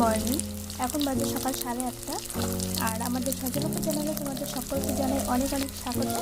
Morning. এখন বাজে সকাল সাড়ে আটটা। আর আমাদের সজলক্ষ চ্যানেলে তোমাদের সকলকে জানাই অনেক অনেক স্বাগত।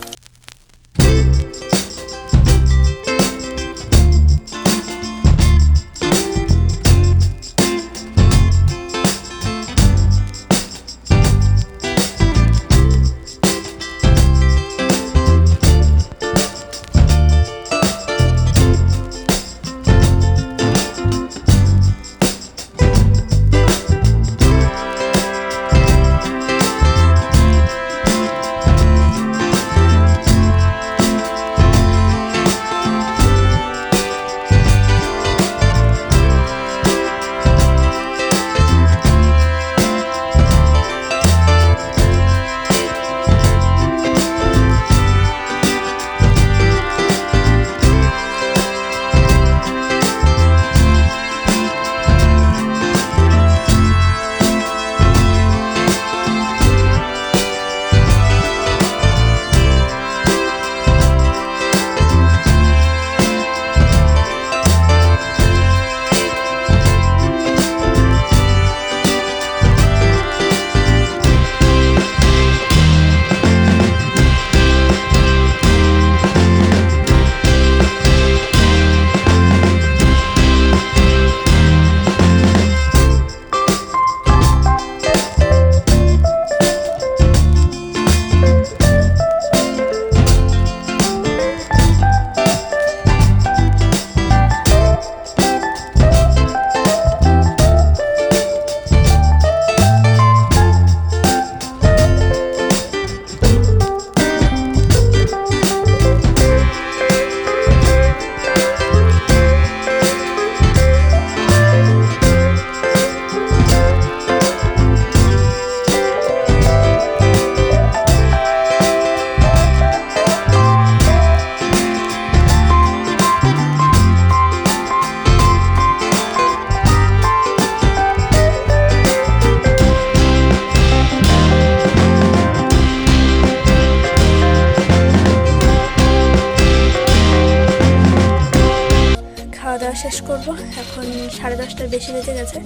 শেষ করব। এখন সাড়ে দশটার বেশি বেজে গেছে।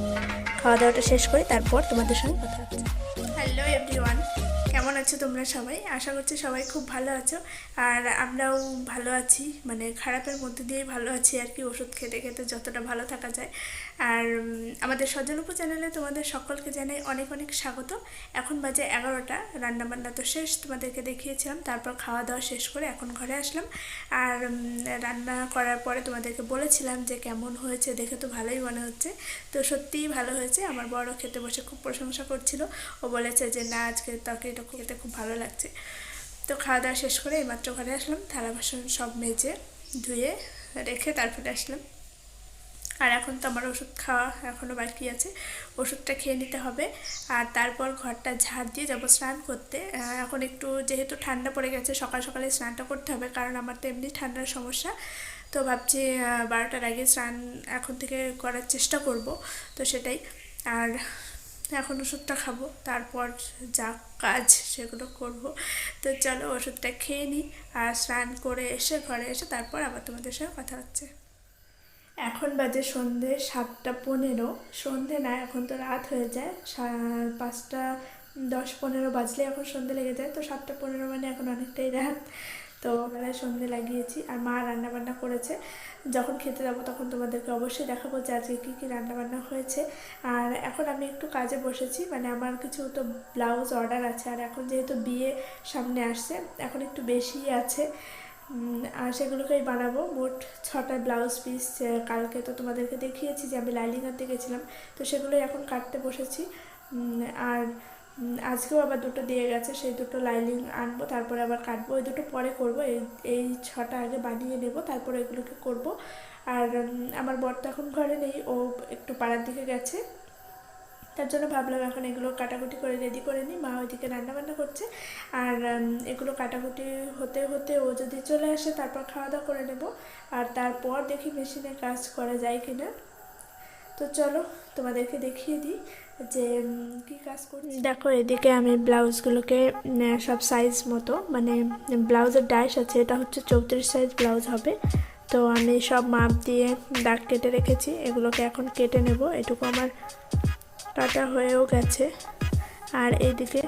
খাওয়া দাওয়াটা শেষ করি, তারপর তোমাদের সঙ্গে কথা হচ্ছে। হ্যালো এভরিওয়ান, কেমন আছো তোমরা সবাই? আশা করছি সবাই খুব ভালো আছো। আর আমরাও ভালো আছি মানে খারাপের মধ্যে দিয়েই ভালো আছি আর কি, ওষুধ খেতে খেতে যতটা ভালো থাকা যায়। আর আমাদের সজলপু চ্যানেলে তোমাদের সকলকে জানাই অনেক অনেক স্বাগত। এখন বাজে এগারোটা, রান্নাবান্না তো শেষ, তোমাদেরকে দেখিয়েছিলাম, তারপর খাওয়া দাওয়া শেষ করে এখন ঘরে আসলাম। আর রান্না করার পরে তোমাদেরকে বলেছিলাম যে কেমন হয়েছে দেখে তো ভালোই মনে হচ্ছে। তো সত্যিই ভালো হয়েছে, আমার বড় খেতে বসে খুব প্রশংসা করছিল। ও বলেছে যে, না, আজকে তরকারিটা খেতে খুব ভালো লাগছে। তো খাওয়া দাওয়া শেষ করে এইমাত্র ঘরে আসলাম, থালা বাসন সব মেজে ধুয়ে রেখে তারপরে আসলাম। আর এখন তো আমার ওষুধ খাওয়া এখনও বাকি আছে। ওষুধটা খেয়ে নিতে হবে। আর তারপর ঘরটা ঝাড় দিয়ে যাব স্নান করতে। এখন একটু যেহেতু ঠান্ডা পড়ে গেছে, সকাল সকালে স্নানটা করতে হবে কারণ আমার তো এমনি ঠান্ডার সমস্যা। তো ভাবছি বারোটার আগে স্নান এখন থেকে করার চেষ্টা করব। তো সেটাই। আর এখন ওষুধটা খাব, তারপর যা কাজ সেগুলো করব। তো চলো ওষুধটা খেয়ে নিই আর স্নান করে এসে ঘরে এসে তারপর আবার তোমাদের সঙ্গে কথা হচ্ছে। এখন বাজে সন্ধে সাতটা পনেরো। সন্ধে না, এখন তো রাত হয়ে যায়। পাঁচটা, দশ পনেরো বাজলে এখন সন্ধে লেগে যায়। তো সাতটা পনেরো মানে এখন অনেকটাই রাত। তো বেলায় সন্ধে লাগিয়েছি। আর মা রান্নাবান্না করেছে। যখন খেতে যাব তখন তোমাদেরকে অবশ্যই দেখাবো যে আজকে কী কী রান্নাবান্না হয়েছে। আর এখন আমি একটু কাজে বসেছি। মানে আমার কিছু তো ব্লাউজ অর্ডার আছে। আর এখন যেহেতু বিয়ে সামনে আসছে, এখন একটু বেশিই আছে। আর সেগুলোকেই বানাবো। মোট ছটা ব্লাউজ পিস কালকে তো তোমাদেরকে দেখিয়েছি যে আমি লাইলিং আনতে গেছিলাম, তো সেগুলোই এখন কাটতে বসেছি। আর আজকেও আবার দুটো দিয়ে গেছে, সেই দুটো লাইলিং আনব, তারপরে আবার কাটবো। ওই দুটো পরে করব, এই এই ছটা আগে বানিয়ে নেব, তারপরে এগুলোকে করব। আর আমার বর তো এখন ঘরে নেই, ও একটু পাড়ার দিকে গেছে। তার জন্য ভাবলাম এখন এগুলো কাটাকুটি করে রেডি করে নিই। মা ওইদিকে রান্নাবান্না করছে। আর এগুলো কাটাকুটি হতে হতে ও যদি চলে আসে তারপর খাওয়া দাওয়া করে নেব। আর তারপর দেখি মেশিনে কাজ করা যায় কিনা। তো চলো তোমাদেরকে দেখিয়ে দিই যে কি কাজ করছি। দেখো, এদিকে আমি ব্লাউজগুলোকে সব সাইজ মতো মানে ব্লাউজের ডাইস আছে, এটা হচ্ছে চৌত্রিশ সাইজ ব্লাউজ হবে। তো আমি সব মাপ দিয়ে দাগ কেটে রেখেছি। এগুলোকে এখন কেটে নেব। এটুকু আমার কাটা হয়েও গেছে। আর এইদিকে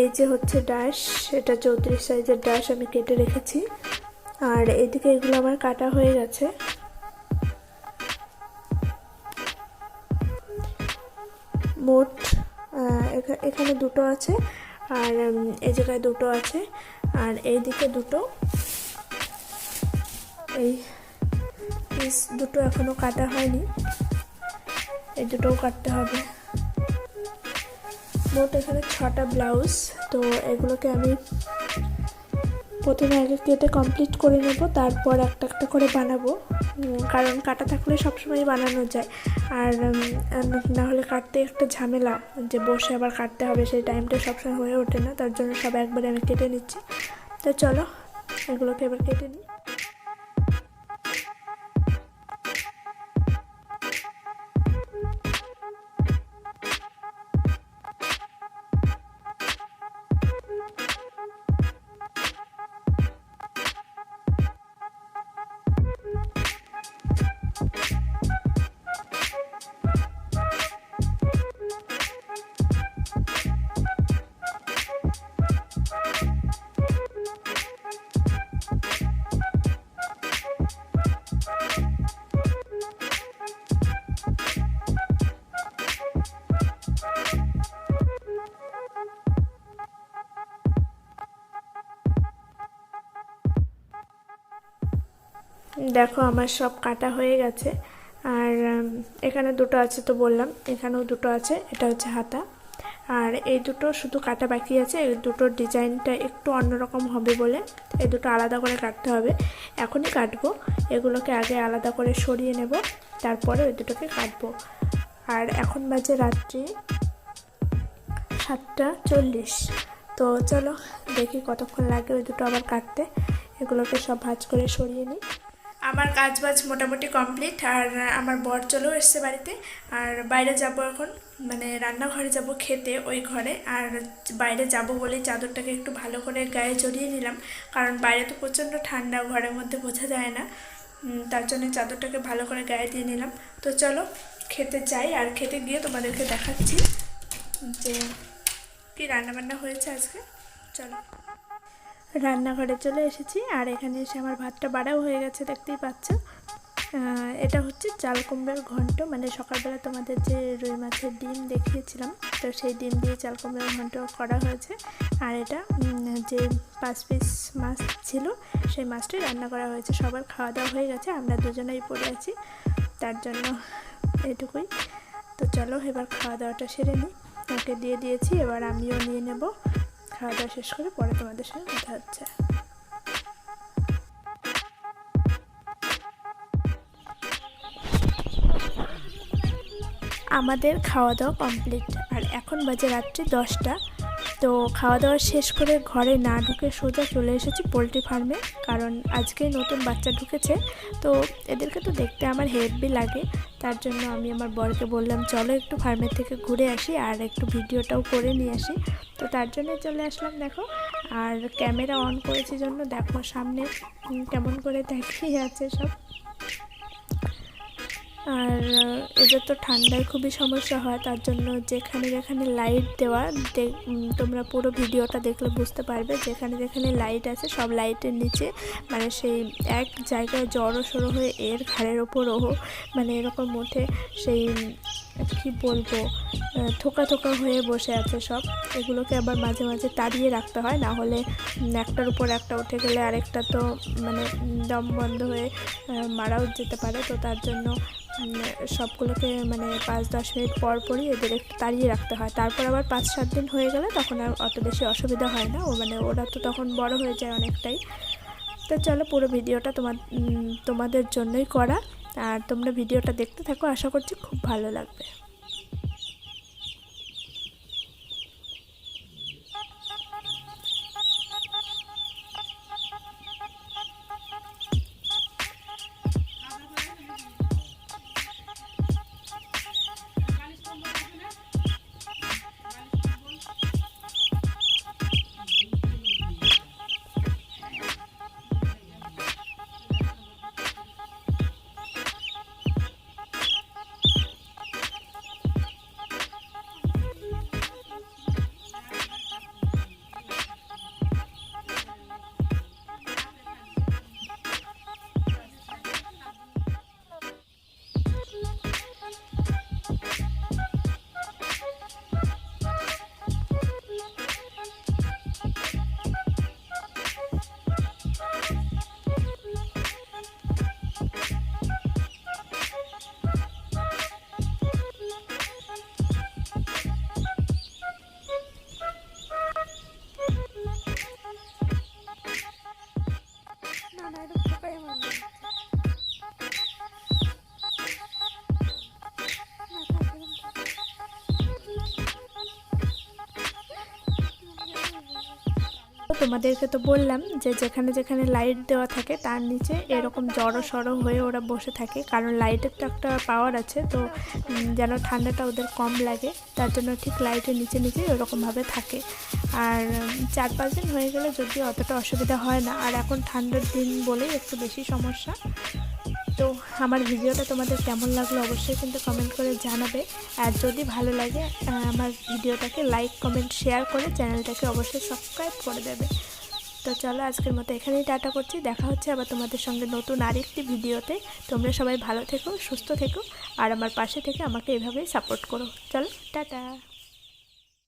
এই যে হচ্ছে ডাশ এটা চৌত্রিশ সাইজের ডাশ আমি কেটে রেখেছি। আর এইদিকে এগুলো আমার কাটা হয়ে গেছে। মোট এখানে দুটো আছে আর এই জায়গায় দুটো আছে। আর এই দিকে দুটো, এই পিস দুটো এখনও কাটা হয়নি। এই দুটোও কাটতে হবে। মোট এখানে ছটা ব্লাউজ, তো এগুলোকে আমি প্রথমে আগে কেটে কমপ্লিট করে নেব, তারপর একটা একটা করে বানাবো। কারণ কাটা থাকলে সবসময় বানানো যায়। আর না হলে কাটতে একটা ঝামেলা, যে বসে আবার কাটতে হবে, সেই টাইমটা সবসময় হয়ে ওঠে না, তার জন্য সব একবারে আমি কেটে নিচ্ছি। তো চলো, এগুলোকে এবার কেটে নিই। দেখো আমার সব কাটা হয়ে গেছে। আর এখানে দুটো আছে তো বললাম, এখানেও দুটো আছে, এটা হচ্ছে হাতা। আর এই দুটো শুধু কাটা বাকি আছে, এই দুটোর ডিজাইনটা একটু অন্যরকম হবে বলে এই দুটো আলাদা করে কাটতে হবে। এখনই কাটবো, এগুলোকে আগে আলাদা করে সরিয়ে নেব, তারপরে ওই দুটোকে কাটবো। আর এখন বাজে রাত্রি সাতটা চল্লিশ। তো চলো দেখি কতক্ষণ লাগে ওই দুটো আবার কাটতে। এগুলোকে সব ভাজ করে সরিয়ে নিই। আমার কাজ বাজ মোটামুটি কমপ্লিট, আর আমার বর চলেও এসছে বাড়িতে। আর বাইরে যাব এখন মানে রান্নাঘরে যাব খেতে ওই ঘরে। আর বাইরে যাব বলে চাদরটাকে একটু ভালো করে গায়ে জড়িয়ে নিলাম। কারণ বাইরে তো প্রচণ্ড ঠান্ডা, ঘরের মধ্যে বোঝা যায় না। তার জন্য চাদরটাকে ভালো করে গায়ে দিয়ে নিলাম। তো চলো, খেতে যাই। আর খেতে গিয়ে তোমাদেরকে দেখাচ্ছি যে কী রান্নাবান্না হয়েছে আজকে। চলো। রান্নাঘরে চলে এসেছি আর এখানে এসে আমার ভাতটা বাড়াও হয়ে গেছে, দেখতেই পাচ্ছ। এটা হচ্ছে চাল কুমড়োর ঘন্ট। মানে সকালবেলা তোমাদের যে রুই মাছের ডিম দেখিয়েছিলাম, তো সেই ডিম দিয়ে চাল কুমড়োর ঘন্ট করা হয়েছে। আর এটা যে পাঁচ পিস মাছ ছিল, সেই মাছটাই রান্না করা হয়েছে। সবার খাওয়া দাওয়া হয়ে গেছে, আমরা দুজনেই পড়ে আছি, তার জন্য এটুকুই। তো চলো, এবার খাওয়া দাওয়াটা সেরে নিই ওকে দিয়ে দিয়েছি, এবার আমিও নিয়ে নেব। খাওয়া দাওয়া শেষ করে পরে তোমাদের সঙ্গে কথা হচ্ছে। আমাদের খাওয়া দাওয়া কমপ্লিট। আর এখন বাজে রাত্রি দশটা। তো খাওয়া দাওয়া শেষ করে ঘরে না ঢুকে সোজা চলে এসেছি পোলট্রি ফার্মে। কারণ আজকে নতুন বাচ্চা ঢুকেছে। তো এদেরকে তো দেখতে আমার হেভি লাগে। তার জন্য আমি আমার বরকে বললাম, চলো একটু ফার্মের থেকে ঘুরে আসি আর একটু ভিডিওটাও করে নিয়ে আসি। তো তার জন্য চলে আসলাম, দেখো। আর ক্যামেরা অন করেছি জন্য, দেখো সামনে কেমন করে দেখিয়ে আছে সব। আর এদের তো ঠান্ডায় খুবই সমস্যা হয়, তার জন্য যেখানে যেখানে লাইট দেওয়া তোমরা পুরো ভিডিওটা দেখলে বুঝতে পারবে, যেখানে যেখানে লাইট আছে, সব লাইটের নিচে মানে সেই এক জায়গায় জড়ো সড়ো হয়ে এর ঘাড়ের ওপরও মানে এরকম ওঠে, সেই কি বলব থোকা থোকা হয়ে বসে আছে সব। এগুলোকে আবার মাঝে মাঝে তাড়িয়ে রাখতে হয়, না হলে একটার উপর একটা উঠে গেলে আরেকটা তো মানে দম বন্ধ হয়ে মারাও যেতে পারে। তো তার জন্য সবগুলোকে মানে পাঁচ দশ মিনিট পর পরই এদের একটু তাড়িয়ে রাখতে হয়। তারপর আবার পাঁচ সাত দিন হয়ে গেলে তখন আর অত বেশি অসুবিধা হয় না। ও মানে ওরা তো তখন বড় হয়ে যায় অনেকটাই। তো চলো পুরো ভিডিওটা তোমার তোমাদের জন্যই করা। আর তোমরা ভিডিওটা দেখতে থাকো আশা করছি খুব ভালো লাগবে। তোমাদেরকে তো বললাম যে যেখানে যেখানে লাইট দেওয়া থাকে, তার নিচে এরকম জড়ো সড়ো হয়ে ওরা বসে থাকে। কারণ লাইটের তো একটা পাওয়ার আছে, তো যেন ঠান্ডাটা ওদের কম লাগে, তার জন্য ঠিক লাইটের নিচে নিচে ওরকমভাবে থাকে। আর চার পাঁচ দিন হয়ে গেলে যদি অতটা অসুবিধা হয় না। আর এখন ঠান্ডার দিন বলেই একটু বেশি সমস্যা। তো আমার ভিডিওটা তোমাদের কেমন লাগল অবশ্যই কিন্তু কমেন্ট করে জানাবে। আর যদি ভালো লাগে আমার ভিডিওটাকে লাইক কমেন্ট শেয়ার করে চ্যানেলটাকে অবশ্যই সাবস্ক্রাইব করে দেবে। তো চলো আজকের মতো এখানেই টাটা করছি। দেখা হচ্ছে আবার তোমাদের সঙ্গে নতুন আরেকটি ভিডিওতে। তোমরা সবাই ভালো থেকো, সুস্থ থেকো, আর আমার পাশে থেকে আমাকে এভাবেই সাপোর্ট করো। চলো, টাটা।